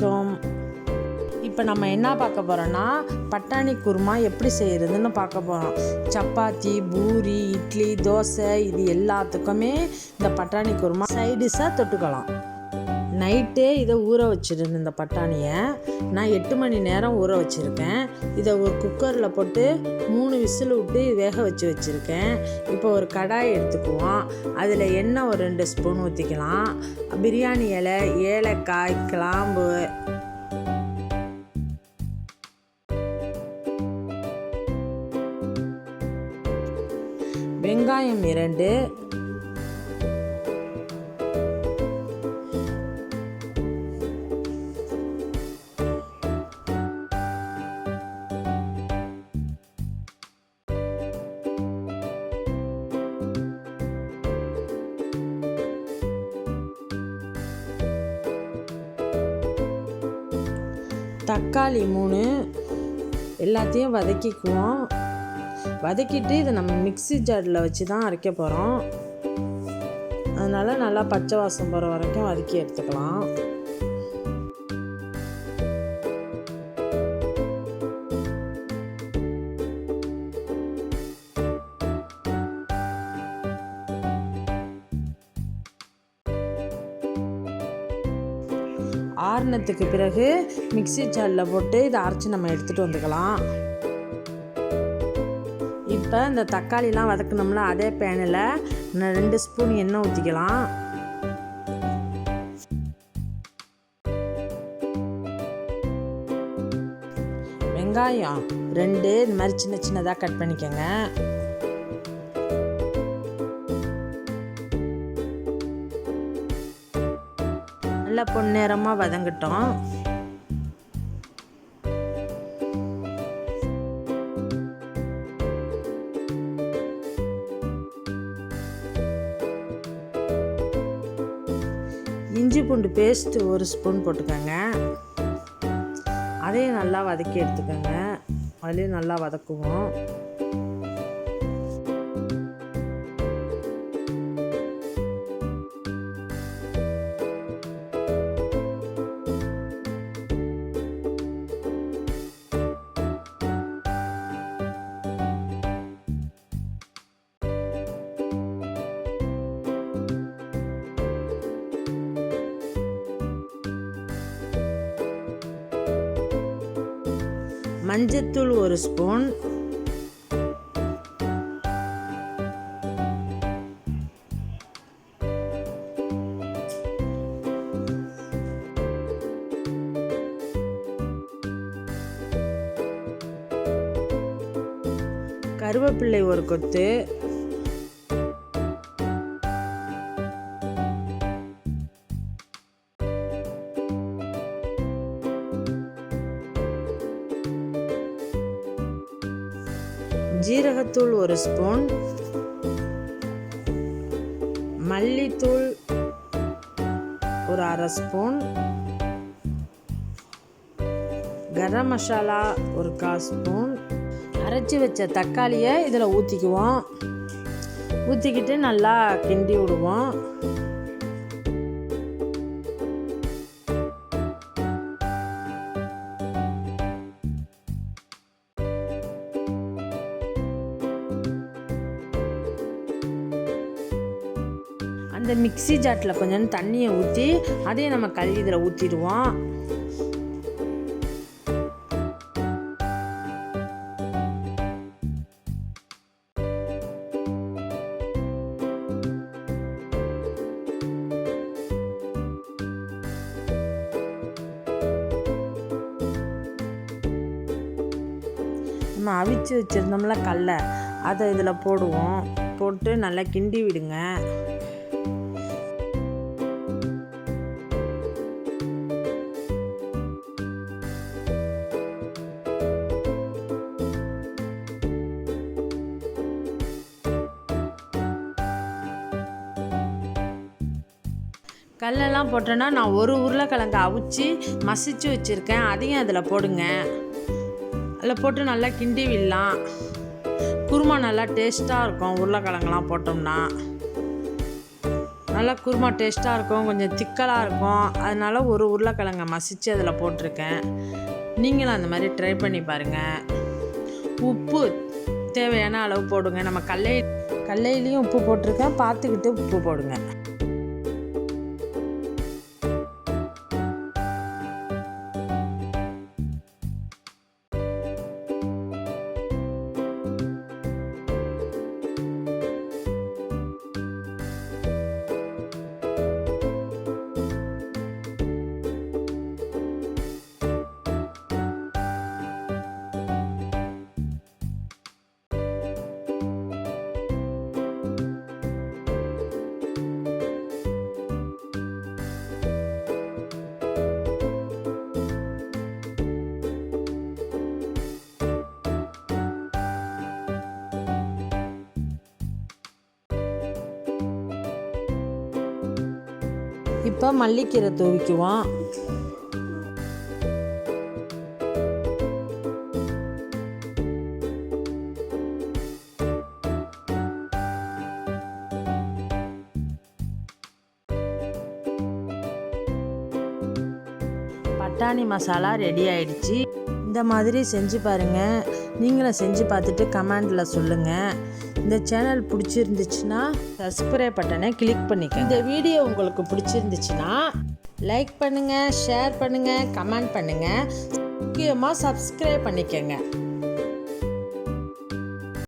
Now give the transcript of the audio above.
ஆரம்பிக்கும் இப்போ நம்ம என்ன பார்க்க போகிறோன்னா பட்டாணி குருமா எப்படி செய்கிறதுன்னு பார்க்க போகிறோம் சப்பாத்தி பூரி இட்லி தோசை இது எல்லாத்துக்குமே இந்த பட்டாணி குருமா சைடிஷாக தொட்டுக்கலாம். நைட்டே இதை ஊற வச்சுருந்தேன் இந்த பட்டாணியை நான் எட்டு மணி நேரம் ஊற வச்சுருக்கேன். இதை ஒரு குக்கரில் போட்டு மூணு விசில் விட்டு வேக வச்சு வச்சுருக்கேன். இப்போ ஒரு கடாய் எடுத்துக்குவோம். அதில் எண்ணெய் ஒரு ரெண்டு ஸ்பூன் ஊற்றிக்கலாம் பிரியாணி இலை ஏலக்காய் கிளாம்பு. வெங்காயம் இரண்டு தக்காளி மூணு எல்லாத்தையும் வதக்கிக்குவோம். வதக்கிட்டு இதை நம்ம மிக்ஸி ஜாரில் வச்சு தான் அரைக்க போகிறோம். அதனால் நல்லா பச்சை வாசம் போகிற வரைக்கும் வதக்கி எடுத்துக்கலாம். ஆறுனத்துக்கு பிறகு மிக்சி ஜாரில் போட்டு இதை அரைச்சி நம்ம எடுத்துகிட்டு வந்துக்கலாம். இப்போ இந்த தக்காளிலாம் வதக்கணும்ல அதே பேனில் ரெண்டு ஸ்பூன் எண்ணெய் ஊற்றிக்கலாம் வெங்காயம் ரெண்டு இந்த மாதிரி சின்ன சின்னதாக கட் பண்ணிக்கோங்க. நல்லா பொன்னிறமாக வதங்கட்டும். இஞ்சி பூண்டு பேஸ்ட்டு ஒரு ஸ்பூன் போட்டுக்கோங்க. அதையும் நல்லா வதக்கி எடுத்துக்கோங்க. அதுலேயும் நல்லா வதக்குவோம். மஞ்சத்தூள் ஒரு ஸ்பூன். கருவேப்பிள்ளை ஒரு கொத்து. ஜீரகத்தூள் ஒரு ஸ்பூன். மல்லித்தூள் ஒரு அரை ஸ்பூன். கரம் மசாலா ஒரு கால் ஸ்பூன். அரைச்சி வச்ச தக்காளியை இதில் ஊற்றிக்குவோம் ஊற்றிக்கிட்டு நல்லா கிண்டி விடுவோம். அந்த மிக்ஸி ஜாட்டில் கொஞ்சம் தண்ணியை ஊற்றி அதையும் நம்ம கழுவி இதில் ஊற்றிடுவோம். நம்ம அவிச்சு வச்சுருந்தோம்ல கடல அதை இதில் போடுவோம். போட்டு நல்லா கிண்டி விடுங்க. கல்லெல்லாம் போட்டோன்னா நான் ஒரு உருளைக்கிழங்கு அவிச்சு மசிச்சு வச்சுருக்கேன். அதையும் அதில் போடுங்க. அதில் போட்டு நல்லா கிண்டி விடலாம். குருமா நல்லா டேஸ்ட்டாக இருக்கும். உருளைக்கிழங்குலாம் போட்டோம்னா. நல்லா குருமா டேஸ்ட்டாக இருக்கும். கொஞ்சம் திக்கலாக இருக்கும். அதனால் ஒரு உருளைக்கிழங்க மசித்து அதில் போட்டிருக்கேன். நீங்களும் அந்த மாதிரி ட்ரை பண்ணி பாருங்கள் உப்பு தேவையான அளவு போடுங்க. நம்ம கல்லை கல்லையிலையும் உப்பு போட்டிருக்கேன். பார்த்துக்கிட்டு உப்பு போடுங்க. இப்போ மல்லிக்கீரை தூவிக்குவோம். பட்டாணி மசாலா ரெடி ஆயிடுச்சு. இந்த மாதிரி செஞ்சு பாருங்கள் நீங்களும் செஞ்சு பார்த்துட்டு கமெண்டில் சொல்லுங்கள் இந்த சேனல் பிடிச்சிருந்துச்சுன்னா சப்ஸ்கிரைப் பட்டனை கிளிக் பண்ணிக்க இந்த வீடியோ உங்களுக்கு பிடிச்சிருந்துச்சுன்னா லைக் பண்ணுங்கள் ஷேர் பண்ணுங்கள் கமெண்ட் பண்ணுங்கள் முக்கியமாக சப்ஸ்கிரைப் பண்ணிக்கோங்க.